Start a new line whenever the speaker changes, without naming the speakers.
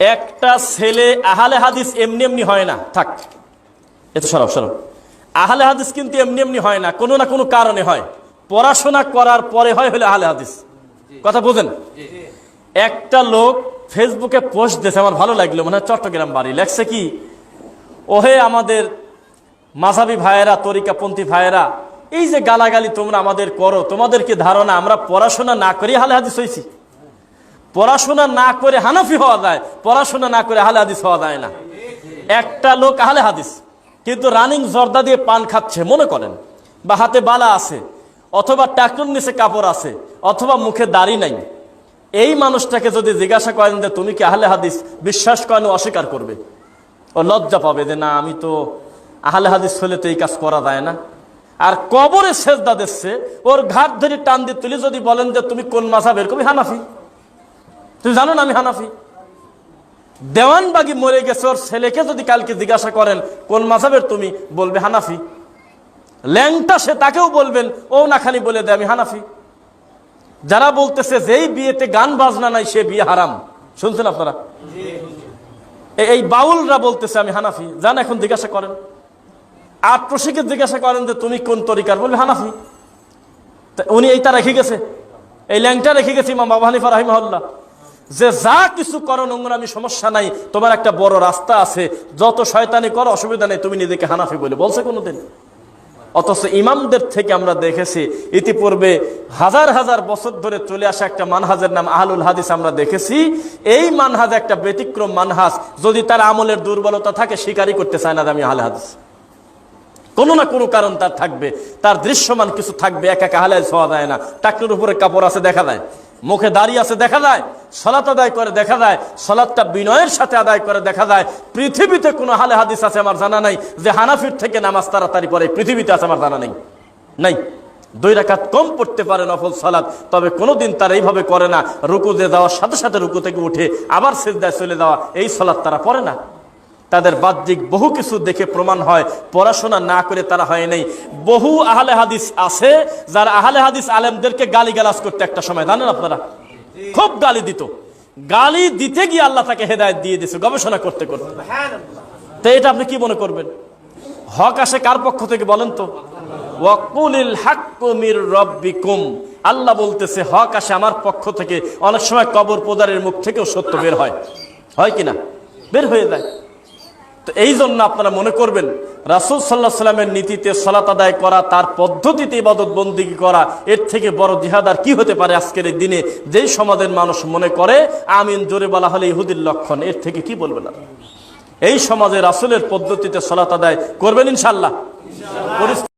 একটা ছেলে আহালে হাদিস এমনি এমনি হয় না। থাক এত সরব সরব। আহলে হাদিস কিন্তু এমনি এমনি হয় না, কোনো না কোনো কারণে হয়। পড়াশোনা করার পরে হয় হলে আহলে হাদিস। কথা বোঝেন? একটা লোক ফেসবুকে পোস্ট দিয়েছে, আমার ভালো লাগল, মনে হয় চট্টগ্রাম বাড়ি। লেখছে কি, ওহে আমাদের মাঝাবি ভাইয়েরা, তরিকাপন্থী ভাইয়েরা, এই যে গালাগালি তোমরা আমাদের করো, তোমাদেরকে ধারণা, আমরা পড়াশোনা না করে হালে হাদিস হয়েছি। পড়াশোনা না করে হানাফি হওয়া যায়, পড়াশোনা না করে হালে হাদিস হওয়া যায় না। একটা লোক আহলে হাদিস, কিন্তু রানিং জর্দা দিয়ে পান খাচ্ছে, মনে করেন, বা হাতে বালা আছে, অথবা ট্রাক্টর নিচে কাপড় আছে, অথবা মুখে দাড়ি নাই। এই মানুষটাকে যদি জিজ্ঞাসা করেন যে, তুমি কি আহলে হাদিস? বিশ্বাস করেন অস্বীকার করবে। ও লজ্জা পাবে যে, না, আমি তো আহলে হাদিস হলে তো এই কাজ করা যায় না। আর কবরে সেজদা দিচ্ছে, ওর ঘাট ধরে টান দিয়ে তুলি যদি বলেন যে, তুমি কোন মাথা বের করবি হানাফি? তুমি জানো না আমি হানাফি? দেওয়ানবাগি মরে গেছে, ওর ছেলেকে যদি কালকে জিজ্ঞাসা করেন, কোন মাঝাবের তুমি? বলবে হানাফি। ল্যাংটা সে তাকেও বলবেন, ও না খালি বলে দেয় আমি হানাফি। যারা বলতেছে যেই বিয়েতে গান বাজনা নাই, সে বিয়ে হারাম। শুনছেন আপনারা? এই বাউলরা বলতেছে, আমি হানাফি। যান এখন জিজ্ঞাসা করেন। আর প্রশিকে জিজ্ঞাসা করেন যে, তুমি কোন তরিকার? বলবে, হানাফি। উনি এইটা রেখে গেছে। এই ল্যাংটা রেখে গেছে ইমাম বাবা হানিফা রাহিমহল্লা যে যা কিছু করো নোংরামি, সমস্যা নাই, তোমার একটা বড় রাস্তা আছে। যত শয়তানি করো, অসুবিধা নেই, তুমি নিজেকে হানাফি বলে বলছে কোনোদিন। অথচ ইমামদের থেকে আমরা দেখেছি, ইতিপূর্বে হাজার হাজার বছর ধরে চলে আসা একটা মানহাজের নাম আহলুল হাদিস আমরা দেখেছি। এই মানহাজ একটা ব্যতিক্রম মানহাজ, যদি তার আমলের দুর্বলতা থাকে স্বীকারই করতে চায় না আমি আহলে হাদিস। কোনো না কোনো কারণ তার থাকবে, তার দৃশ্যমান কিছু থাকবে, একা একা হালায় ছোঁয়া যায় না। টাকনুর উপরে কাপড় আছে, দেখা যায়। মুখে দাঁড়িয়ে আছে, দেখা যায়। সলাত আদায় করে দেখা যায় সলাৎটা বিনয়ের সাথে আদায় করে দেখা যায়। পৃথিবীতে কোনো হালে হাদিস আছে আমার জানা নাই যে হানাফির থেকে নামাজ তাড়াতাড়ি পরে পৃথিবীতে আছে আমার জানা নেই। নাই। দুই রাকাত কম পড়তে পারে নফল সালাত, তবে কোনোদিন তারা এইভাবে করে না। রুকু দিয়ে যাওয়ার সাথে সাথে রুকু থেকে উঠে আবার সেজদায় চলে যাওয়া, এই সলাৎ তারা পড়ে না। তাদের বাহ্যিক বহু কিছু দেখে প্রমাণ হয়, পড়াশোনা না করে তারা হয় নাই। বহু আহলে হাদিস আছে, যারা আহলে হাদিস আলেমদেরকে গালি গালাজ করতে একটা সময় জানেন আপনারা? খুব গালি দিত। গালি দিতে গিয়ে আল্লাহ তাকে হেদায়ত দিয়ে দিয়েছে, গবেষণা করতে করতে। তো এটা আপনি কি মনে করবেন? হক আসে কার পক্ষ থেকে বলেন তো? ওয়াকুলিল হাক্কুমির রব্বিকুম। আল্লাহ বলতেছে, হক আসে আমার পক্ষ থেকে। অনেক সময় কবর পোদারের মুখ থেকেও সত্য বের হয়। হয় কি না বের হয়ে যায়। তো এই জন্য আপনারা মনে করবেন, রাসুল সাল্লাহ সাল্লামের নীতিতে সলাত আদায় করা, তার পদ্ধতিতে ইবাদত বন্দিগি করা, এর থেকে বড় জিহাদ আর কি হতে পারে আজকের এই দিনে? যেই সমাজের মানুষ মনে করে, আমিন জোরে বলা হলে ইহুদির লক্ষণ, এর থেকে কি বলবেন না এই সমাজে রাসুলের পদ্ধতিতে সলাত আদায় করবেন ইনশাল্লাহ